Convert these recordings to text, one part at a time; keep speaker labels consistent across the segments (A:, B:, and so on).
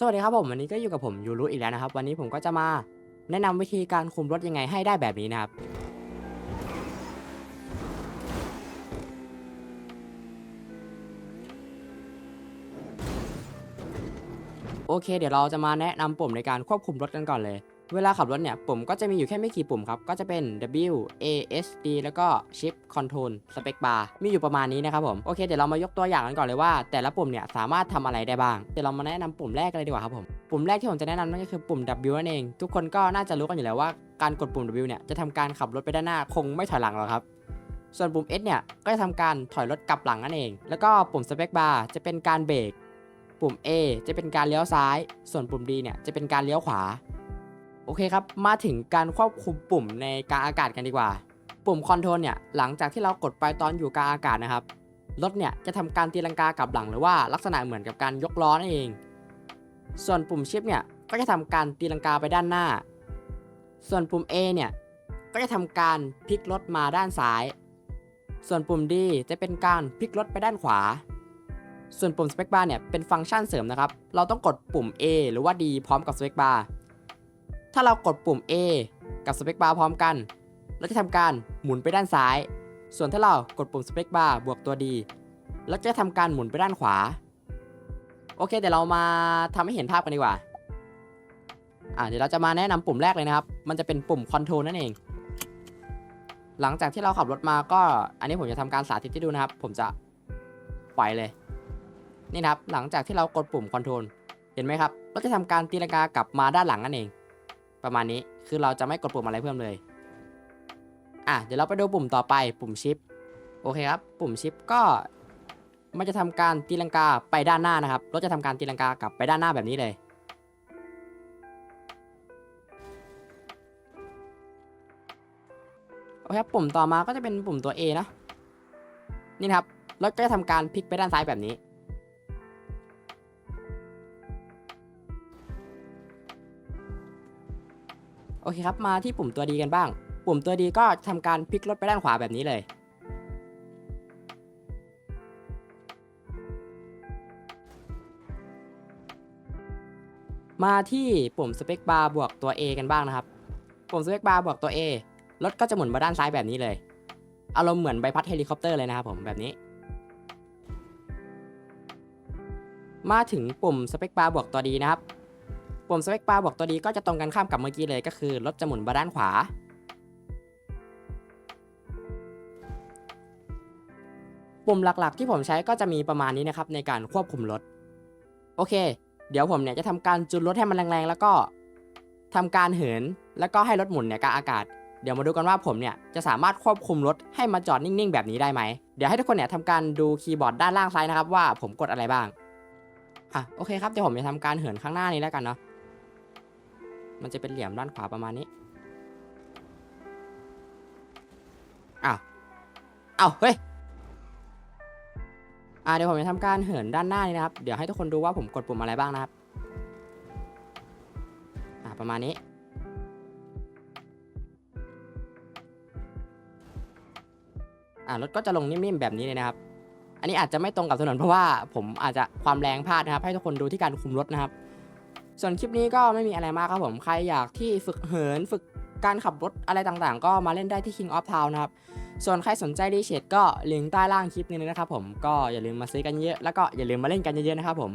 A: สวัสดีครับผมวันนี้ก็อยู่กับผมยูรุอีกแล้วนะครับ วันนี้ผมก็จะมาแนะนำวิธีการคุมรถยังไงให้ได้แบบนี้นะครับ โอเค เดี๋ยวเราจะมาแนะนำปุ่มในการควบคุมรถกันก่อนเลย เวลาขับรถเนี่ยปุ่มก็จะมีอยู่แค่ไม่กี่ปุ่มครับ ก็จะเป็น W A S D แล้วก็ Shift Control Space Bar มีอยู่ประมาณนี้นะครับผมโอเคเดี๋ยวเรามายกตัวอย่างกันก่อนเลยว่า แต่ละปุ่มเนี่ยสามารถทำอะไรได้บ้างเดี๋ยวเรามาแนะนำปุ่มแรกกันเลยดีกว่าครับผมปุ่มแรกที่ผมจะแนะนำนั่นก็คือปุ่ม W นั่นเอง ทุกคนก็น่าจะรู้กันอยู่แล้วว่าการกดปุ่ม W เนี่ยจะทำการขับรถไปด้านหน้าคงไม่ถอยหลังหรอกครับส่วนปุ่ม S เนี่ยก็จะทำการถอยรถกลับหลังนั่นเอง แล้วก็ปุ่ม Space Bar จะเป็นการเบรก ปุ่ม A จะเป็นการเลี้ยวซ้าย ส่วนปุ่ม D เนี่ยจะเป็นการเลี้ยวขวา โอเคครับ มาถึงการควบคุมปุ่มในกลางอากาศกันดีกว่า ปุ่มคอนโทรลเนี่ยหลังจากที่เรากดไปตอนอยู่กลางอากาศนะครับรถเนี่ยจะทำการตีลังกากลับหลังหรือว่าลักษณะเหมือนกับการยกล้อนั่นเอง ส่วนปุ่มชิปเนี่ยก็จะทำการตีลังกาไปด้านหน้า ส่วนปุ่ม A เนี่ยก็จะทำการพลิกรถมาด้านซ้าย ส่วนปุ่ม D จะเป็นการพลิกรถไปด้านขวา ส่วนปุ่ม Spec Bar เนี่ยเป็นฟังก์ชันเสริมนะครับ เราต้องกดปุ่ม A หรือว่า D พร้อมกับ Spec Bar ถ้าเรากดปุ่ม A กับ Spec Bar พร้อมกัน เราจะทำการหมุนไปด้านซ้าย ส่วนถ้าเรากดปุ่ม Spec Bar บวกตัว D เราจะทำการหมุนไปด้านขวา โอเคเดี๋ยวเรามาทำให้เห็นภาพกันดีกว่า อ่าเดี๋ยวเราจะมาแนะนำปุ่มแรกเลยนะครับ มันจะเป็นปุ่ม Control นั่นเอง หลังจากที่เราขับรถมาก็ อันนี้ผมจะทำการสาธิตให้ดูนะครับ ผมจะปล่อยเลย นี่นะครับ หลังจากที่เรากดปุ่ม Control เห็นไหมครับ เราจะทำการตีลังกากลับมาด้านหลังนั่นเอง ประมาณนี้คือเราจะไม่กดปุ่มอะไรเพิ่มเลย อะเดี๋ยวเราไปดูปุ่มต่อไปปุ่มชิปโอเคครับ ปุ่มชิปก็มันจะทำการตีลังกาไปด้านหน้านะครับรถจะทำการตีลังกากลับไปด้านหน้าแบบนี้เลย โอเคครับปุ่มต่อมาก็จะเป็นปุ่มตัว A นะนี่นครับรถก็จะทำการพลิกไปด้านซ้ายแบบนี้ โอเคครับมาที่ปุ่มตัวดีกันบ้าง ปุ่มตัวดีก็ทำการพลิกรถไปด้านขวาแบบนี้เลย มาที่ปุ่มสเปคบาร์บวกตัว A กันบ้างนะครับ ปุ่มสเปคบาร์บวกตัว A รถก็จะหมุนมาด้านซ้ายแบบนี้เลย อารมณ์เหมือนใบพัดเฮลิคอปเตอร์เลยนะครับผมแบบนี้ มาถึงปุ่มสเปคบาร์บวกตัวดีนะครับ ปุ่มสเปคบาร์บอกตัวดีก็จะตรงกันข้ามกับเมื่อกี้เลยก็คือรถจะหมุนมาด้านขวา ปุ่มหลักๆ ที่ผมใช้ก็จะมีประมาณนี้นะครับในการควบคุมรถ โอเค เดี๋ยวผมเนี่ยจะทำการจูนรถให้มันแรงๆ แล้วก็ทำการเหิน แล้วก็ให้รถหมุนเนี่ยกลางอากาศ เดี๋ยวมาดูกันว่าผมเนี่ยจะสามารถควบคุมรถให้มาจอดนิ่งๆ แบบนี้ได้ไหม เดี๋ยวให้ทุกคนเนี่ยทำการดูคีย์บอร์ดด้านล่างซ้ายนะครับว่าผมกดอะไรบ้าง อะโอเคครับเดี๋ยวผมจะทำการเหินข้างหน้านี้แล้วกันเนาะ มันจะเป็นเหลี่ยมด้านขวาประมาณนี้ อ้าว อ้าว เฮ้ย อ่าเดี๋ยวผมจะทำการเหินด้านหน้านี้นะครับ เดี๋ยวให้ทุกคนดูว่าผมกดปุ่มอะไรบ้างนะครับ อ่าประมาณนี้ อ่ารถก็จะลงนิ่มๆแบบนี้เลยนะครับ อันนี้อาจจะไม่ตรงกับถนนเพราะว่าผมอาจจะความแรงพลาดนะครับ ให้ทุกคนดูที่การคุมรถนะครับ ส่วนคลิปนี้ก็ไม่มีอะไรมากครับผมใครอยากที่ฝึกเหินฝึกการขับรถอะไรต่างๆ ก็มาเล่นได้ที่ King of Town นะครับ ส่วนใครสนใจรีเชดก็ลิงก์ใต้ล่างคลิปนี้นะครับผมก็อย่าลืมมาซื้อกันเยอะ แล้วก็อย่าลืมมาเล่นกันเยอะๆนะครับผม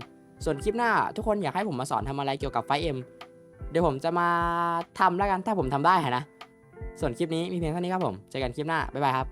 A: ส่วนคลิปหน้าทุกคนอยากให้ผมมาสอนทำอะไรเกี่ยวกับไฟเอ็มเดี๋ยวผมจะมาทำแล้วกันถ้าผมทำได้นะ ส่วนคลิปนี้มีเพียงเท่านี้ครับผม เจอกันคลิปหน้า บ๊ายบายครับ